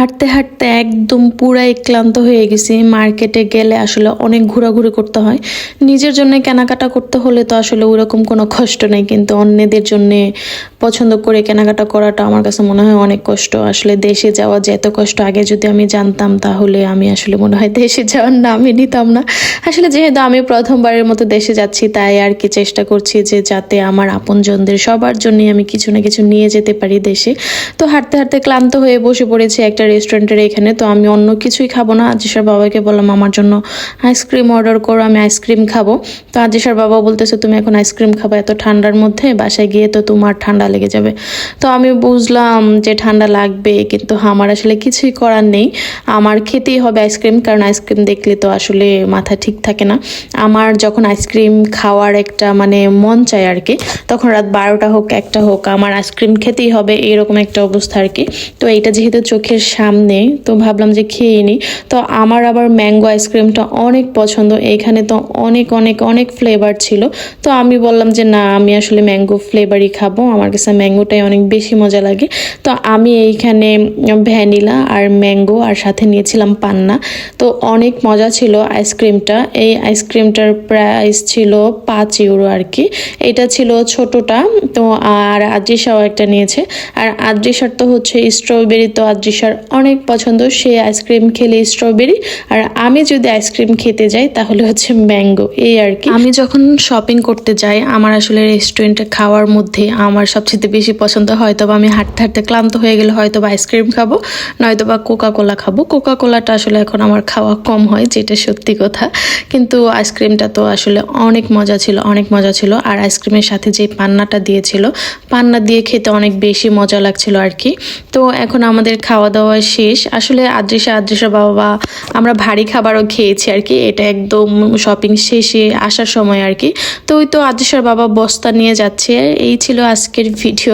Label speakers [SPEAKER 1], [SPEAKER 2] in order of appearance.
[SPEAKER 1] হাঁটতে হাঁটতে একদম পুরাই ক্লান্ত হয়ে গেছি। মার্কেটে গেলে আসলে অনেক ঘোরাঘুরি করতে হয়। নিজের জন্য কেনাকাটা করতে হলে তো আসলে ওরকম কোনো কষ্ট নেই, কিন্তু অন্যদের জন্য পছন্দ করে কেনাকাটা করাটা আমার কাছে মনে হয় অনেক কষ্ট। আসলে দেশে যাওয়া যে এত কষ্ট, আগে যদি আমি জানতাম তাহলে আমি আসলে মনে হয় দেশে যাওয়ার নামই নিতাম না। আসলে যেহেতু আমি প্রথমবারের মতো দেশে যাচ্ছি, তাই আর কি চেষ্টা করছি যে যাতে আমার আপনজনদের সবার জন্যই আমি কিছু না কিছু নিয়ে যেতে পারি দেশে। তো হাঁটতে হাঁটতে ক্লান্ত হয়ে বসে পড়েছি একটা রেস্টুরেন্টের এখানে, তো আমি অন্য কিছুই খাব না। আজিসার বাবাকে বললাম, আমার জন্য আইসক্রিম অর্ডার করো, আমি আইসক্রিম খাব। তো আজিসার বাবা বলতেছে, তুমি এখন আইসক্রিম খাব এত ঠান্ডার মধ্যে, বাসায় গিয়ে তো তোমার ঠান্ডা লেগে যাবে। তো আমি বুঝলাম যে ঠান্ডা লাগবে, কিন্তু আমার আসলে কিছুই করার নেই। আমার খেতেই হবে আইসক্রিম কারণ আইসক্রিম দেখলে তো আসলে মাথা ঠিক থাকে না। আমার যখন আইসক্রিম খাওয়ার একটা মানে মন চায় আর কি, তখন রাত বারোটা হোক, একটা হোক, আমার আইসক্রিম খেতেই হবে, এরকম একটা অবস্থা আর কি। তো এইটা যেহেতু চোখের সামনে, তো ভাবলাম যে খেয়ে নিই। তো আমার আবার ম্যাঙ্গো আইসক্রিমটা অনেক পছন্দ। এইখানে তো অনেক অনেক অনেক ফ্লেভার ছিল। তো আমি বললাম যে না, আমি আসলে ম্যাঙ্গো ফ্লেভারই খাব। আমার কাছে ম্যাঙ্গোটাই অনেক বেশি মজা লাগে। তো আমি এইখানে ভ্যানিলা আর ম্যাঙ্গো আর সাথে নিয়েছিলাম পান্না। তো অনেক মজা ছিল আইসক্রিমটা। এই আইসক্রিমটার প্রাইস ছিল পাঁচ ইউরো আর কি। এটা ছিল ছোটটা। তো আর আদ্রিসাও একটা নিয়েছে। আর আদ্রিসার তো হচ্ছে স্ট্রবেরি তো আদ্রিসার অনেক পছন্দ। সে আইসক্রিম খেলে স্ট্রবেরি আর আমি যদি আইসক্রিম খেতে যাই, তাহলে হচ্ছে ম্যাঙ্গো। এই আর কি। আমি যখন শপিং করতে যাই, আমার আসলে রেস্টুরেন্টে খাওয়ার মধ্যে আমার সবচেয়ে বেশি পছন্দ হয়তো বা আমি হাঁটতে হাঁটতে ক্লান্ত হয়ে গেলে হয়তো বা আইসক্রিম খাব নয়তো বা কোকা কোলা খাব। কোকা কোলাটা আসলে এখন আমার খাওয়া কম হয়, যেটা সত্যি কথা। কিন্তু আইসক্রিমটা তো আসলে অনেক মজা ছিল, অনেক মজা ছিল। আর আইসক্রিমের সাথে যে পান্নাটা দিয়েছিল, পান্না দিয়ে খেতে অনেক বেশি মজা লাগছিল আর কি। তো এখন আমাদের খাওয়া দাওয়া শেষ। আসলে আদ্রিসা আদ্রিসা বাবা, আমরা ভারী খাবারও খেয়েছি আর কি। এটা একদম শপিং শেষে আসার সময় আর কি। তো ওই তো আদ্রিসার বাবা বস্তা নিয়ে যাচ্ছে। এই ছিল আজকের ভিডিও